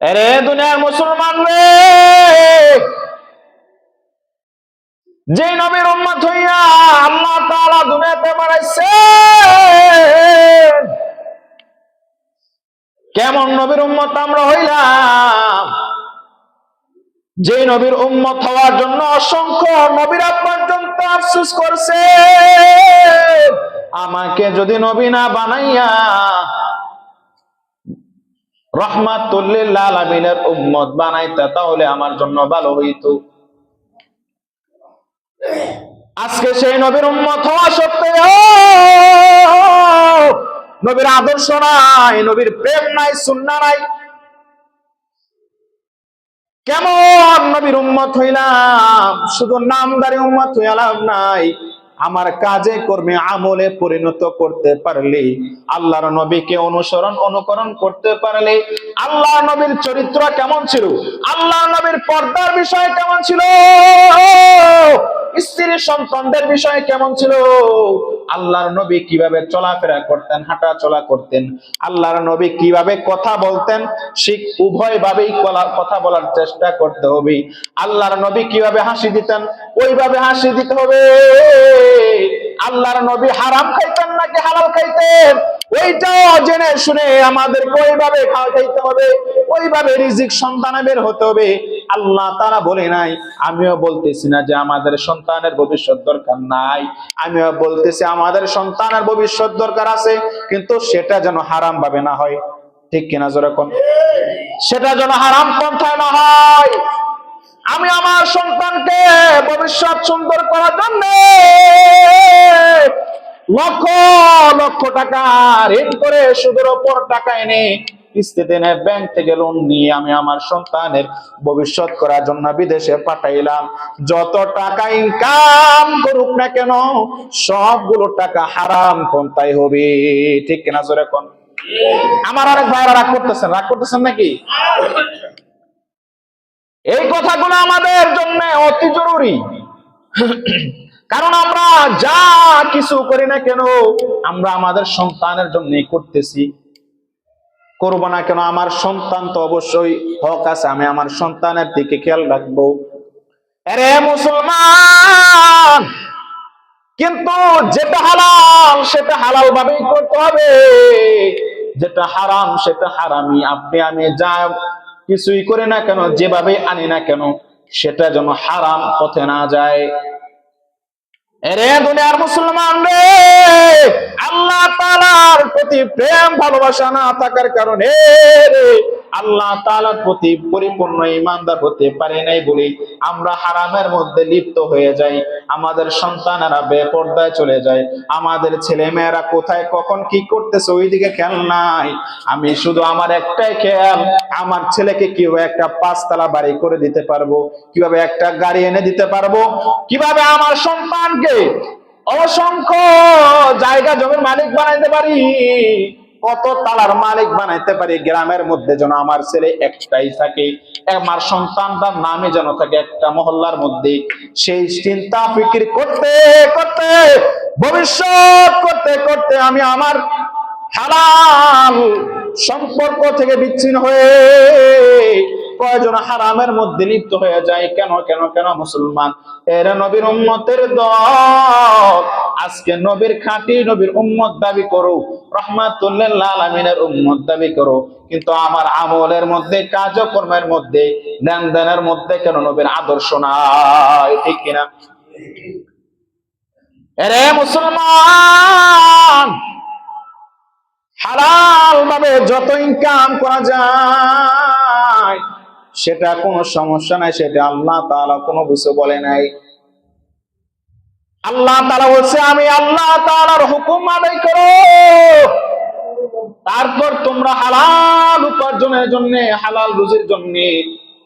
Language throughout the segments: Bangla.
আরে দুনিয়ার মুসলমান রে। যে নবীর উম্মত হইয়া আল্লাহ তাআলা দুনিয়াতে বানাইছে কেমন নবীর উম্মত আমরা হইলাম? যে নবীর উম্মত হওয়ার জন্য অসংখ্য নবীরা পর্যন্ত আফসোস করছে। আমাকে যদি নবী না বানাইয়া আলামিনের উম্মত বানাইতা, তাহলে আমার জন্য ভালো হইতো। আজকে সেই নবীর উম্মত হওয়া নবীর আদর্শ নাই, নবীর প্রেম নাই, সুন্না নাই। কেমন নবীর উম্মত হইলাম? শুধু নামদারি উম্মত হইয়ালাম নাই। আমার কাজে, কর্মে, আমলে পরিণত করতে পারলে। আল্লাহর নবীকে অনুসরণ, অনুকরণ করতে পারলে। আল্লাহ নবীর চরিত্র কেমন ছিল? আল্লাহ নবীর পর্দার বিষয় কেমন ছিল? সন্তানদের বিষয়ে কেমন ছিল? আল্লাহর নবী কীভাবে চলাফেরা করতেন হাঁটা চলা করতেন, আল্লাহর নবী কীভাবে কথা বলতেন শিখ উভয় ভাবেই কলা- কথা বলার চেষ্টা করতে হবে। আল্লাহর নবী কীভাবে হাসি দিতেন, ওইভাবে হাসি দিতে হবে। আল্লাহর নবী হারাম খাইতেন নাকি হালাল খাইতেন? ওইটাও জেনে শুনে আমাদেরকে ওইভাবে খাওয়া খাইতে হবে, ওইভাবে রিজিক সন্তানে বের হতে হবে। আল্লাহ তারা বলে নাই, আমিও বলতেছি না যে আমাদের সন্তানের ভবিষ্যৎ দরকার নাই। আমিও বলতেছি আমাদের সন্তানের ভবিষ্যৎ দরকার আছে, কিন্তু সেটা যেন হারাম ভাবে না হয়। ঠিক কিনা যেরকম? সেটা যেন হারাম পন্থায় না হয়। আমি আমার সন্তানকে ভবিষ্যৎ সুন্দর করার জন্য লক্ষ লক্ষ টাকা ঋণ করে সুদের ওপর টাকা এনে কিস্তিতে এনে ব্যাংক থেকে লোন নিয়ে আমি আমার সন্তানের ভবিষ্যৎ করার জন্য বিদেশে পাঠাইলাম। যত টাকা ইনকাম করুক না কেন, সবগুলো টাকা হারাম পন্থায় হবে। ঠিক কিনা জোরে কোন? আমার অনেক ভাইরা রাগ করতেছেন রাগ করতেছেন নাকি? এই কথাগুলো আমাদের জন্য অতি জরুরি। কারণ আমরা যা কিছু করি না কেন, আমরা আমাদের সন্তানের জন্য করতেছি। করব না কেন? আমার সন্তান তো অবশ্যই হক আছে, আমি আমার সন্তানের দিকে খেয়াল রাখব। মুসলমান! কিন্তু যেটা হালাল, সেটা হালাল ভাবেই করতে হবে। যেটা হারাম, সেটা হারামি আপনি, আমি যা কিছুই করে না কেন যেভাবে আনি না কেন, সেটা যেন হারাম পথে না যায়। এরে দুনিয়ার মুসলমান রে আল্লাহ তালার প্রতি প্রেম ভালোবাসা না থাকার কারণে রে আল্লাহ তাআলার প্রতি পরিপূর্ণ ইমানদার হতে পারি নাই বলে আমরা হারামের মধ্যে লিপ্ত হয়ে যাই, আমাদের সন্তানেরা বেপর্দায় চলে যায়, আমাদের ছেলে মেয়েরা কোথায় কখন কি করতেছে ওইদিকে খেয়াল নাই। আমি শুধু আমার একটাই খেয়াল, আমার ছেলেকে কীভাবে একটা পাঁচতলা বাড়ি করে দিতে পারব, কীভাবে একটা গাড়ি এনে দিতে পারব, কীভাবে আমার সন্তানকে অসংখ্য জায়গা জমির মালিক বানাইতে পারি। কত তালার মালিক বানাইতে পারি? গ্রামের মধ্যে যেন আমার ছেলে একটাই থাকে, আমার সন্তানটার নামে যেন থাকে একটা মহল্লার মধ্যে। সেই চিন্তা, ফিকির করতে করতে, ভবিষ্যৎ করতে করতে আমি আমার হালাল সম্পর্ক থেকে বিচ্ছিন্ন হয়ে কয়জন হারামের মধ্যে লিপ্ত হয়ে যায় কেন কেন কেন মুসলমান? এরা নবীর উম্মতের দল। আজকে নবীর খাঁটি নবীর উম্মত দাবি করো রহমাতুল্লাহ দাবি করো। কিন্তু আমার আমলের মধ্যে মধ্যে, লেনদেনের মধ্যে কেন নবীর আদর্শ নাই? ঠিক কিনা? এরে মুসলমান! হালাল ভাবে যত ইনকাম করা যায়, সেটা কোনো সমস্যা নাই, সেটা আল্লাহ তাআলা কোনো কিছু বলে নাই। আল্লাহ তাআলা বলছে, আমি আল্লাহ তাআলার হুকুম আদায় করো। তারপর তোমরা হালাল উপার্জনের জন্য, হালাল রুজির জন্য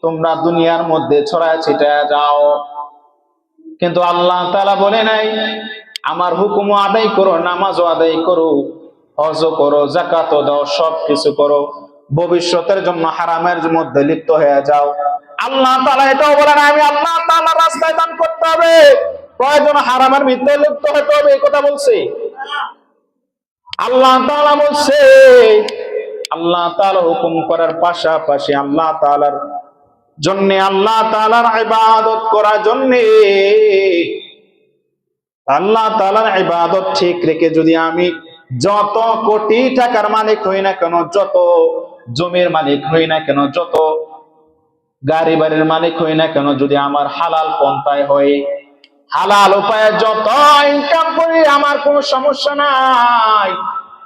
তোমরা দুনিয়ার মধ্যে ছড়ায় ছিটায় যাও। কিন্তু আল্লাহ তাআলা বলে নাই, আমার হুকুম আদায় করো, নামাজও আদায় করো, হজ করো জাকাত দাও সব কিছু করো। ভবিষ্যতের জন্য হারামের মধ্যে লিপ্ত হয়ে যাও। আল্লাহ তাআলা এটাও বলেন আমি আল্লাহ তালা রাস্তায় দান করতে হবে। প্রয়োজন হারামের মধ্যে লিপ্ত হতে হবে এই কথা বলছি? আল্লাহ তাআলা বলছে, আল্লাহ তাআলা হুকুম করার পাশাপাশি আল্লাহ তাআলার জন্য, আল্লাহ তাআলার ইবাদত করার জন্য, আল্লাহ তাআলার ইবাদত ঠিক রেখে যদি আমি যত কোটি টাকার মালিক হই না কেন, যত জমির মালিক হই না কেন, যত গাড়ি বাড়ির মালিক হই না কেন, যদি আমার হালাল পন্থায় হয় হালাল উপায়ে যত ইনকাম করি, আমার কোনো সমস্যা নাই।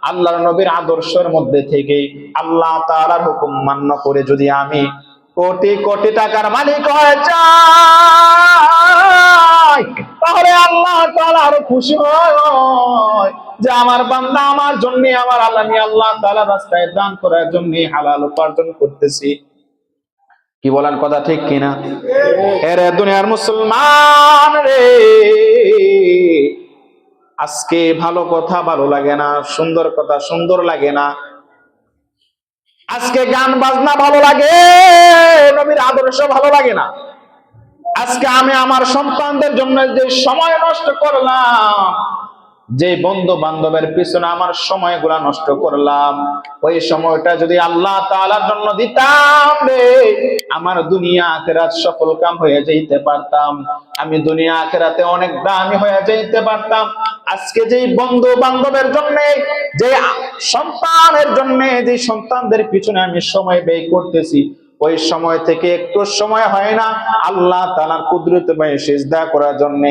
আল্লাহর নবীর আদর্শের মধ্যে থেকে আল্লাহ তাআলার হুকুম মান্য করে যদি আমি কোটি কোটি টাকার মালিক হয়ে যাই, তাহলে আল্লাহ তাআলা আরও খুশি হয়। যে আমার বান্দা আমার জন্য, আমার আল্লাহ আল্লাহ তাআলা রাস্তায় দান করার জন্য হালাল উপার্জন করতেছি। কি বলেন কথা ঠিক কিনা? এরে দুনিয়ার মুসলমান রে। আজকে ভালো কথা ভালো লাগে না সুন্দর কথা সুন্দর লাগে না। আজকে গান বাজনা ভালো লাগে নবীর আদর্শ ভালো লাগে না। আজকে আমি আমার সন্তানদের জন্য যে সময় নষ্ট করলাম যে বন্ধু বান্ধবের পিছনে আমার সময়গুলা নষ্ট করলাম, ওই সময়টা যদি আল্লাহ তাআলার জন্য দিতাম রে, আমার দুনিয়া আখেরাত সফল কাম হয়ে যাইতে পারতাম। আমি দুনিয়া আখেরাতে অনেক দামি হয়ে যাইতে পারতাম। আজকে যেই বন্ধু বান্ধবের জন্য যে সন্তানের জন্য যে সন্তানদের পিছনে আমি সময় ব্যয় করতেছি ওই সময় থেকে একটু সময় হয় না। আল্লাহ তালার কুদরত পায়ে সেজদা করার জন্য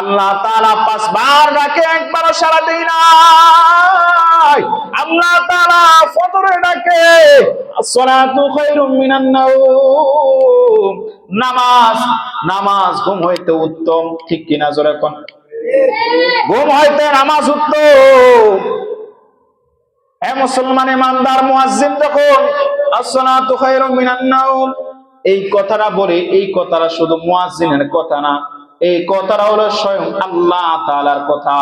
আল্লাহ তালা পাঁচবার ডাকে, একবারও সারা দেই না আল্লাহ তালা ফজরে ডাকে নামাজ নামাজ ঘুম হইতে উত্তম, ঠিক কিনা জোরে কোন? ঘুম হইতে নামাজ উত্তম। হে মুসলমান ইমানদার, মুয়াজ্জিন যখন এই কথাটা বলে, এই কথাটা শুধু মুয়াজ্জিনের কথা না, এই কথাটা হলো স্বয়ং আল্লাহ তাআলার কথা।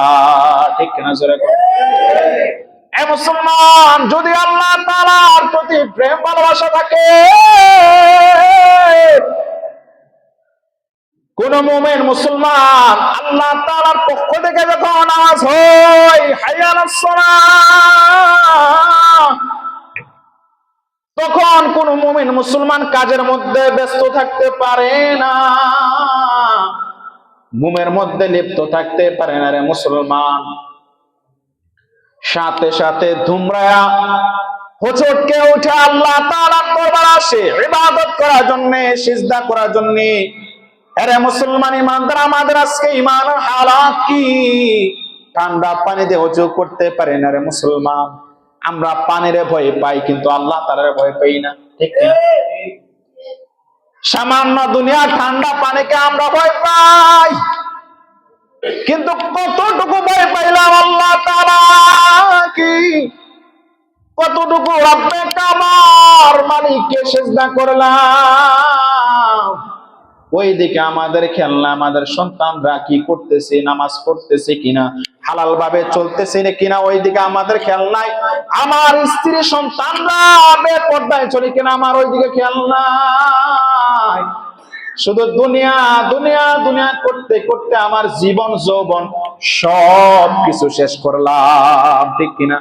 ঠিক কিনা জোরে মুসলমান, যদি আল্লাহ তাআলার প্রতি প্রেম ভালোবাসা থাকে, কোন মোমেন মুসলমান আল্লাহ তাআলার পক্ষ থেকে যখন নামাজ হয় হাইয়ালাস সালাহ তখন কোন মুমিন মুসলমান কাজের মধ্যে ব্যস্ত থাকতে পারে না। ঘুমের মধ্যে লিপ্ত থাকতে পারে না রে মুসলমান। সাথে সাথে ধুমরায়া হোচটকে উঠে আল্লাহ আসে। ইবাদত করার জন্য, সিজদা করার জন্য। আরে মুসলমান ইমানদার, আমাদের আজকে ইমান হালাত কি? ঠান্ডা পানিতে অজু করতে পারে না রে মুসলমান। আমরা পানির ভয় পাই, কিন্তু আল্লাহ তাআলার ভয় পাই না। ঠিক সামান্য দুনিয়া ঠান্ডা পানিকে আমরা ভয় পাই। কিন্তু কতটুকু ভয় পাইলাম আল্লাহ কি? কতটুকু রব্বে কামার মালিককে সেজদা করলাম। ওই দিকে আমাদের খেলনা, আমাদের সন্তানরা কি করতেছে, নামাজ পড়তেছে কিনা হালাল ভাবে চলতেছে কিনা ওই দিকে আমাদের খেয়াল নাই আমার স্ত্রী সন্তানরা বেপর্দায় চলে কিনা, আমার ওই দিকে খেয়াল নাই শুধু দুনিয়া দুনিয়া দুনিয়া করতে করতে আমার জীবন, যৌবন সব কিছু শেষ করলাম, ঠিক কিনা?